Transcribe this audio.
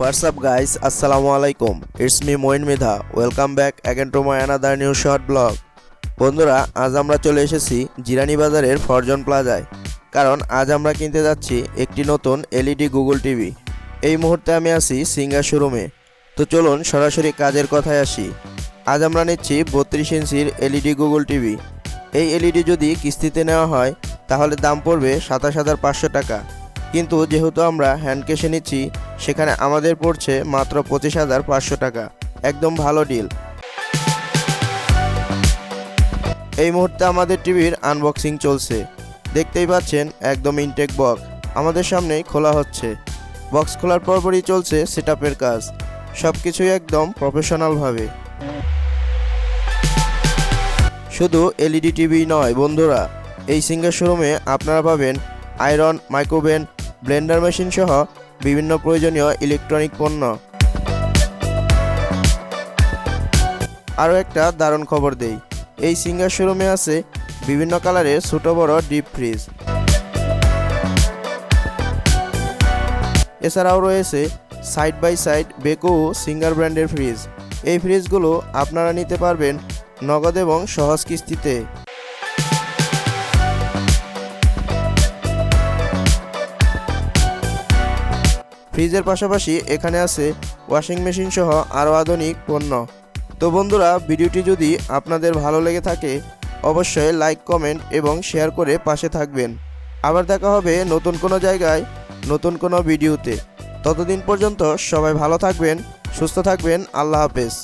WhatsApp guys আসসালামু আলাইকুম it's me Moin Medha welcome back again to my another new short blog বন্ধুরা, আজ আমরা চলে এসেছি জিরানি বাজারের ফরজন প্লাজায়। কারণ আজ আমরা কিনতে যাচ্ছি একটি নতুন এলইডি গুগল টিভি। এই মুহূর্তে আমি আছি সিঙ্গার শোরুমে। তো চলুন সরাসরি কাজের কথায় আসি। আজ আমরা নিচ্ছি বত্রিশ ইঞ্চির এলইডি গুগল টিভি। এই এলইডি যদি কিস্তিতে নেওয়া হয়, তাহলে দাম পড়বে সাতাশ হাজার পাঁচশো টাকা। কিন্তু যেহেতু আমরা হ্যান্ড ক্যাশে নিচ্ছি সেখানে আমাদের পড়ছে মাত্র পঁচিশ হাজার পাঁচশো টাকা। একদম ভালো ডিল এই মুহূর্তে আমাদের টিভির আনবক্সিং চলছে। দেখতেই পাচ্ছেন একদম ইনটেক বক্স আমাদের সামনেই খোলা হচ্ছে। বক্স খোলার পরপরই চলছে সেটআপের কাজ। সব কিছুই একদম প্রফেশনালভাবে শুধু এলইডি টিভি নয় বন্ধুরা, এই সিঙ্গার শোরুমে আপনারা পাবেন আয়রন মাইক্রোওভেন ব্লেন্ডার মেশিন সহ বিভিন্ন প্রয়োজনীয় ইলেকট্রনিক পণ্য। আরও একটা দারুণ খবর দেই। এই সিঙ্গার শোরুমে আছে বিভিন্ন কালারের ছোট বড় ডিপ ফ্রিজ। এছাড়াও রয়েছে side by side Beko Singer ব্র্যান্ডের ফ্রিজ। এই ফ্রিজগুলো আপনারা নিতে পারবেন নগদ এবং সহজ কিস্তিতে। ফ্রিজের পাশাপাশি এখানে আছে ওয়াশিং মেশিন সহ আরও আধুনিক পণ্য। তো বন্ধুরা, ভিডিওটি যদি আপনাদের ভালো লেগে থাকে, অবশ্যই লাইক, কমেন্ট এবং শেয়ার করে পাশে থাকবেন। আবার দেখা হবে নতুন কোনো জায়গায়, নতুন কোনো ভিডিওতে। ততদিন পর্যন্ত সবাই ভালো থাকবেন, সুস্থ থাকবেন, আল্লাহ হাফেজ।